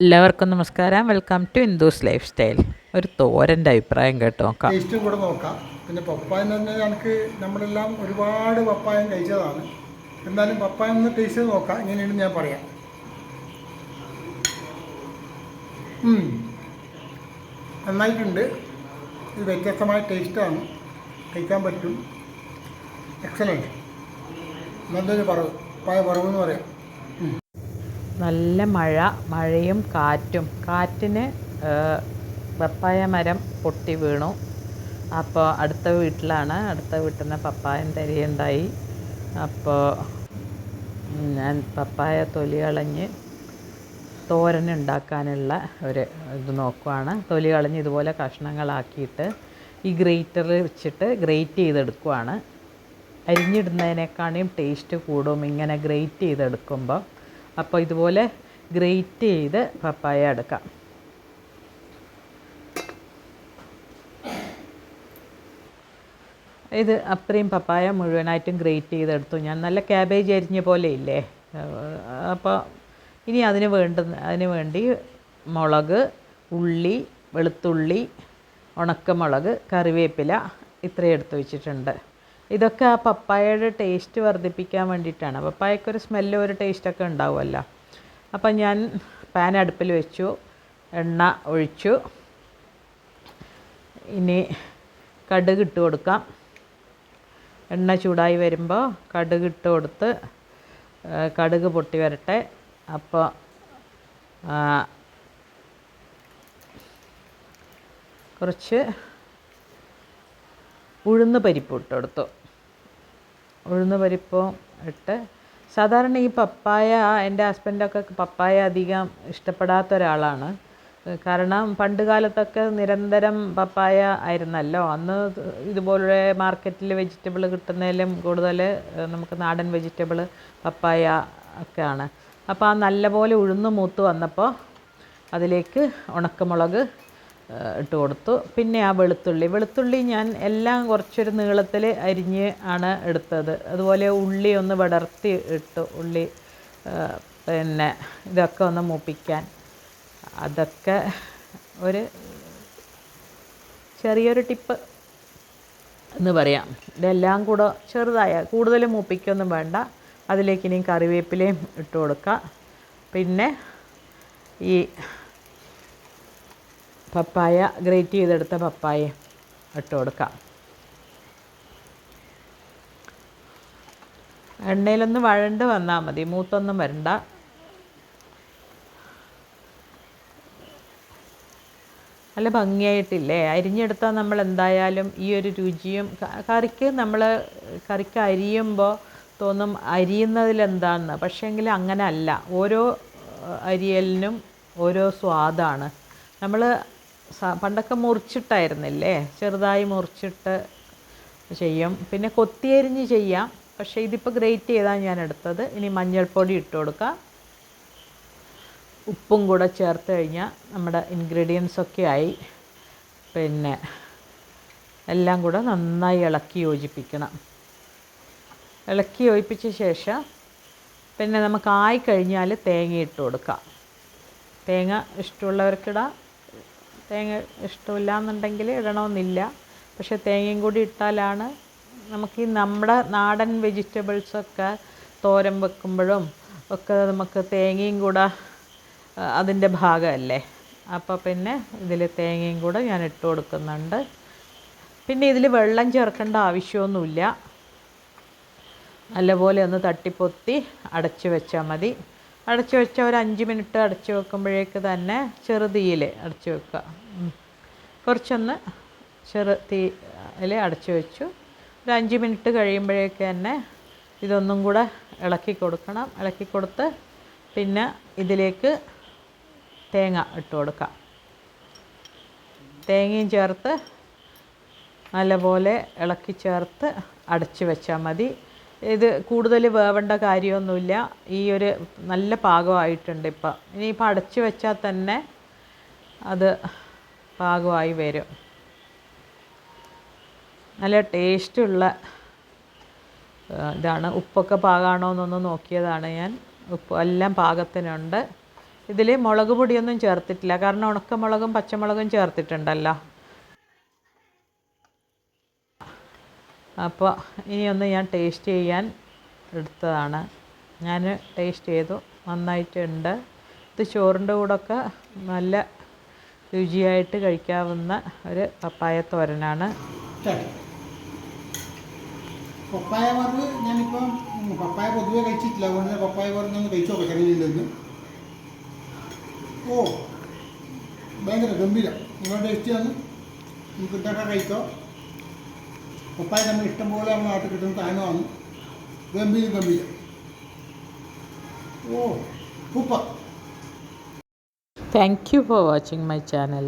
എല്ലാവർക്കും നമസ്കാരം. Welcome to Indu's life style ഒരു തോരന്റെ അഭിപ്രായം കേട്ടോ നോക്കാം. ടേസ്റ്റും കൂടെ നോക്കാം. പിന്നെ പപ്പായ തന്നെ നമുക്ക് നമ്മളെല്ലാം ഒരുപാട് പപ്പായം കഴിച്ചതാണ്. എന്നാലും പപ്പായ ഒന്ന് ടേസ്റ്റ് ചെയ്ത് നോക്കാം. ഇങ്ങനെയാണ് ഞാൻ പറയാം. നന്നായിട്ടുണ്ട്. ഇത് വ്യത്യസ്തമായ ടേസ്റ്റാണ് കഴിക്കാൻ പറ്റും. എക്സലന്റ് നല്ലൊരു പറവ് പപ്പായ പറവ് എന്ന് പറയാം നല്ല മഴ മഴയും കാറ്റും. കാറ്റിന് പപ്പായ മരം പൊട്ടി വീണു. അപ്പോൾ അടുത്ത വീട്ടിലാണ്. അടുത്ത വീട്ടിൽ നിന്ന് പപ്പായം തരിയുണ്ടായി അപ്പോൾ ഞാൻ പപ്പായ തൊലി കളഞ്ഞ് തോരൻ ഉണ്ടാക്കാനുള്ള ഒരു ഇത് നോക്കുവാണ്. തൊലി കളഞ്ഞ് ഇതുപോലെ കഷ്ണങ്ങളാക്കിയിട്ട് ഈ ഗ്രേറ്ററിൽ വെച്ചിട്ട് ഗ്രേറ്റ് ചെയ്തെടുക്കുവാണ്. അരിഞ്ഞിടുന്നതിനേക്കാളും ടേസ്റ്റ് കൂടും ഇങ്ങനെ ഗ്രേറ്റ് ചെയ്തെടുക്കുമ്പോൾ അപ്പോൾ ഇതുപോലെ ഗ്രേറ്റ് ചെയ്ത് പപ്പായ എടുക്കാം ഇത് അത്രയും പപ്പായ മുഴുവനായിട്ടും ഗ്രേറ്റ് ചെയ്തെടുത്തു. ഞാൻ നല്ല ക്യാബേജ് അരിഞ്ഞ പോലെ ഇല്ലേ? അപ്പോൾ ഇനി അതിന് വേണ്ട അതിന് വേണ്ടി മുളക് ഉള്ളി വെളുത്തുള്ളി ഉണക്കമുളക് കറിവേപ്പില ഇത്രയും എടുത്തു വെച്ചിട്ടുണ്ട്. ഇതൊക്കെ ആ പപ്പായയുടെ ടേസ്റ്റ് വർദ്ധിപ്പിക്കാൻ വേണ്ടിയിട്ടാണ്. പപ്പായക്കൊരു സ്മെല്ലും ഒരു ടേസ്റ്റൊക്കെ ഉണ്ടാവുമല്ലോ. അപ്പം ഞാൻ പാൻ അടുപ്പിൽ വെച്ചു. എണ്ണ ഒഴിച്ചു. ഇനി കടുക് ഇട്ട് കൊടുക്കാം. എണ്ണ ചൂടായി വരുമ്പോൾ കടുക് ഇട്ട് കൊടുത്ത് കടുക് പൊട്ടി വരട്ടെ. അപ്പോൾ കുറച്ച് ഉഴുന്ന് പരിപ്പ് ഇട്ടെടുത്തു ഉഴുന്ന് പരിപ്പും ഇട്ട് സാധാരണ ഈ പപ്പായ എന്റെ ഹസ്ബൻഡൊക്കെ പപ്പായ അധികം ഇഷ്ടപ്പെടാത്ത ഒരാളാണ്. കാരണം പണ്ട് കാലത്തൊക്കെ നിരന്തരം പപ്പായ ആയിരുന്നല്ലോ. അന്ന് ഇതുപോലെ മാർക്കറ്റിൽ വെജിറ്റബിൾ കിട്ടുന്നതിലും കൂടുതൽ നമുക്ക് നാടൻ വെജിറ്റബിൾ പപ്പായ ഒക്കെയാണ്. അപ്പോൾ ആ നല്ലപോലെ ഉഴുന്ന് മൂത്ത് വന്നപ്പോൾ അതിലേക്ക് ഉണക്കമുളക് ഇട്ട് കൊടുത്തു. പിന്നെ ആ വെളുത്തുള്ളി. വെളുത്തുള്ളി ഞാൻ എല്ലാം കുറച്ചൊരു നീളത്തിൽ അരിഞ്ഞ് ആണ് എടുത്തത്. അതുപോലെ ഉള്ളി ഒന്ന് വിടർത്തി ഇട്ടു. ഉള്ളി പിന്നെ ഇതൊക്കെ ഒന്ന് മൂപ്പിക്കാൻ. അതൊക്കെ ഒരു ചെറിയൊരു ടിപ്പ് എന്ന് പറയാം. ഇതെല്ലാം കൂടെ ചെറുതായ കൂടുതൽ മൂപ്പിക്കൊന്നും വേണ്ട. അതിലേക്ക് ഇനിയും കറിവേപ്പിലയും ഇട്ട് കൊടുക്കുക പിന്നെ ഈ പപ്പായ ഗ്രേറ്റ് ചെയ്തെടുത്ത പപ്പായ ഇട്ട് കൊടുക്കാം. എണ്ണയിലൊന്ന് വഴണ്ട് വന്നാൽ മതി. മൂത്തൊന്നും വരണ്ട. നല്ല ഭംഗിയായിട്ടില്ലേ? അരിഞ്ഞെടുത്താൽ നമ്മൾ എന്തായാലും ഈ ഒരു രുചിയും കറിക്ക് നമ്മൾ കറിക്ക് അരിയുമ്പോൾ തോന്നും അരിയുന്നതിലെന്താണെന്ന് പക്ഷേങ്കിൽ അങ്ങനെ അല്ല ഓരോ അരിയലിനും ഓരോ സ്വാദാണ്. നമ്മൾ പണ്ടൊക്കെ മുറിച്ചിട്ടായിരുന്നില്ലേ? ചെറുതായി മുറിച്ചിട്ട് ചെയ്യും. പിന്നെ കൊത്തിയരിഞ്ഞ് ചെയ്യാം. പക്ഷേ ഇതിപ്പോൾ ഗ്രേറ്റ് ചെയ്താണ് ഞാൻ എടുത്തത്. ഇനി മഞ്ഞൾപ്പൊടി ഇട്ട് കൊടുക്കാം. ഉപ്പും കൂടെ ചേർത്ത് കഴിഞ്ഞാൽ നമ്മുടെ ഇൻഗ്രീഡിയൻസ് ഒക്കെ ആയി. പിന്നെ എല്ലാം കൂടെ നന്നായി ഇളക്കി യോജിപ്പിക്കണം. ഇളക്കി യോജിപ്പിച്ച ശേഷം പിന്നെ നമുക്ക് ആയി കഴിഞ്ഞാൽ തേങ്ങ ഇട്ട് കൊടുക്കാം. തേങ്ങ ഇഷ്ടമുള്ളവർക്കിടാം തേങ്ങ ഇഷ്ടമില്ല എന്നുണ്ടെങ്കിൽ ഇടണമെന്നില്ല. പക്ഷേ തേങ്ങയും കൂടി ഇട്ടാലാണ് നമുക്ക് ഈ നമ്മുടെ നാടൻ വെജിറ്റബിൾസൊക്കെ തോരൻ വെക്കുമ്പോഴും ഒക്കെ നമുക്ക് തേങ്ങയും കൂടെ അതിന്റെ ഭാഗമല്ലേ? അപ്പോൾ പിന്നെ ഇതിൽ തേങ്ങയും കൂടെ ഞാൻ ഇട്ട് കൊടുക്കുന്നുണ്ട്. പിന്നെ ഇതിൽ വെള്ളം ചേർക്കേണ്ട ആവശ്യമൊന്നുമില്ല. നല്ലപോലെ ഒന്ന് തട്ടിപ്പൊത്തി അടച്ച് വെച്ചാൽ മതി. അടച്ച് വെച്ച ഒരു അഞ്ച് മിനിറ്റ് അടച്ച് വെക്കുമ്പോഴേക്ക് തന്നെ ചെറുതീയിൽ അടച്ച് വെക്കുക. കുറച്ചൊന്ന് ചെറു തീയിൽ അടച്ച് വെച്ചു. ഒരു അഞ്ച് മിനിറ്റ് കഴിയുമ്പോഴേക്ക് തന്നെ ഇതൊന്നും കൂടെ ഇളക്കി കൊടുക്കണം. ഇളക്കി കൊടുത്ത് പിന്നെ ഇതിലേക്ക് തേങ്ങ ഇട്ട് കൊടുക്കാം. തേങ്ങയും ചേർത്ത് നല്ലപോലെ ഇളക്കി ചേർത്ത് അടച്ച് വെച്ചാൽ മതി. ഇത് കൂടുതൽ വേവേണ്ട കാര്യമൊന്നുമില്ല. ഈ ഒരു നല്ല പാകമായിട്ടുണ്ട് ഇപ്പം. ഇനിയിപ്പോൾ അടച്ച് വെച്ചാൽ തന്നെ അത് പാകമായി വരും. നല്ല ടേസ്റ്റുള്ള ഇതാണ്. ഉപ്പൊക്കെ പാകമാണോ എന്നൊന്ന് നോക്കിയതാണ് ഞാൻ. ഉപ്പ് എല്ലാം പാകത്തിനുണ്ട്. ഇതിൽ മുളക് പൊടിയൊന്നും ചേർത്തിട്ടില്ല. കാരണം ഉണക്കമുളകും പച്ചമുളകും ചേർത്തിട്ടുണ്ടല്ലോ. അപ്പോൾ ഇനി ഒന്ന് ഞാൻ ടേസ്റ്റ് ചെയ്യാൻ എടുത്തതാണ്. ഞാൻ ടേസ്റ്റ് ചെയ്തു. നന്നായിട്ടുണ്ട്. ഇത് ചോറിന്റെ കൂടെയൊക്കെ നല്ല രുചിയായിട്ട് കഴിക്കാവുന്ന ഒരു പപ്പായ തോരനാണ്. പപ്പായ വറവ് ഞാനിപ്പം പപ്പായ പൊതുവേ കഴിച്ചിട്ടില്ല. അതുകൊണ്ട് പപ്പായ ഞാൻ കഴിച്ചു നോക്കാം ചെറിയ ഓ ഭയങ്കര ഗംഭീരം. നിങ്ങൾ ടേസ്റ്റ് ആണ്. നമുക്ക് ഇതൊക്കെ കഴിക്കാം പപ്പായ നമ്മൾ ഇഷ്ടം പോലെ നമ്മുടെ നാട്ടിൽ കിട്ടുന്ന സാധനമാണ് ഗംഭീരം ഗംഭീരം. ഓ ഉപ്പ thank you for watching my channel